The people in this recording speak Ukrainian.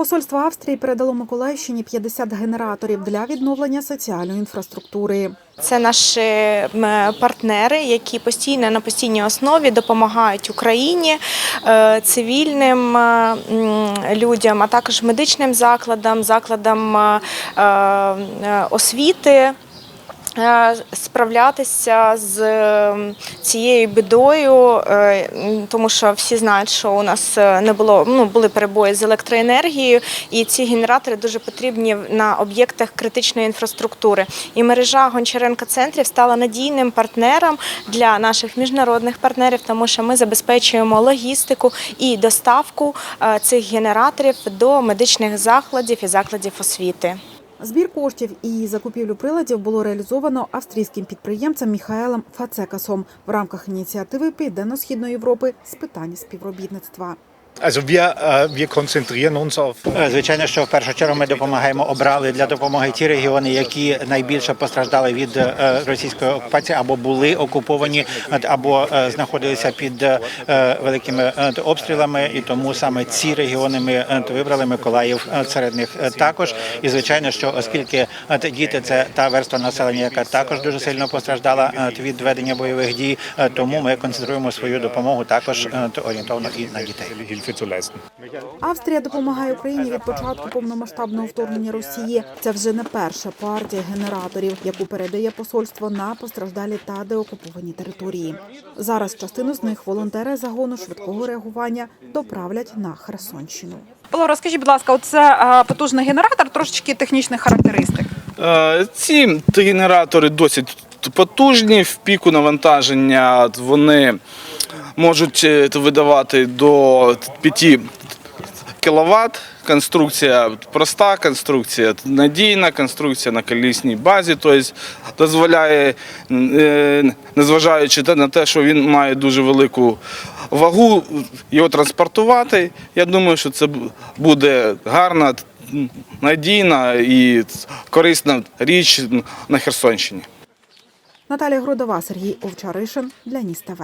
Посольство Австрії передало Миколаївщині 50 генераторів для відновлення соціальної інфраструктури. Це наші партнери, які постійно на постійній основі допомагають Україні, е, цивільним е, людям, а також медичним закладам, закладам е, освіти. Е, Справлятися з цією бідою, е, тому що всі знають, що у нас е, не було ну були перебої з електроенергією, і ці генератори дуже потрібні на об'єктах критичної інфраструктури. І мережа Гончаренка центрів стала надійним партнером для наших міжнародних партнерів, тому що ми забезпечуємо логістику і доставку цих генераторів до медичних закладів і закладів освіти. Збір коштів і закупівлю приладів було реалізовано австрійським підприємцем Міхаелем Фацекасом в рамках ініціативи Південно-Східної Європи з питань співробітництва. Also wir, äh, wir konzentrieren uns auf Е, Звичайно, що в першу чергу ми допомагаємо обрали для допомоги ті регіони, які найбільше постраждали від е, російської окупації або були окуповані, або е, знаходилися під великими обстрілами. І тому саме ці регіони ми вибрали Миколаїв серед них також. І звичайно, що оскільки діти це та верства населення, яка також дуже сильно постраждала від ведення бойових дій, тому ми концентруємо свою допомогу також орієнтовно і на дітей. Hilfe zu leisten. Австрія допомагає Україні від початку повномасштабного вторгнення Росії. Це вже не перша партія генераторів, яку передає посольство на постраждалі та деокуповані території. Зараз частину з них волонтери загону швидкого реагування доправлять на Херсонщину. Павло, розкажіть, будь ласка, це е, потужний генератор, трошечки технічних характеристик. Е, Ці генератори досить потужні. В піку навантаження вони можуть е, видавати до 5 кВт. Конструкція проста, конструкція надійна, конструкція на колісній базі, тобто дозволяє, е, незважаючи на те, що він має дуже велику вагу, його транспортувати. Я думаю, що це буде гарна, надійна і корисна річ на Херсонщині. Наталія Грудова, Сергій Овчаришин для Ніс ТВ.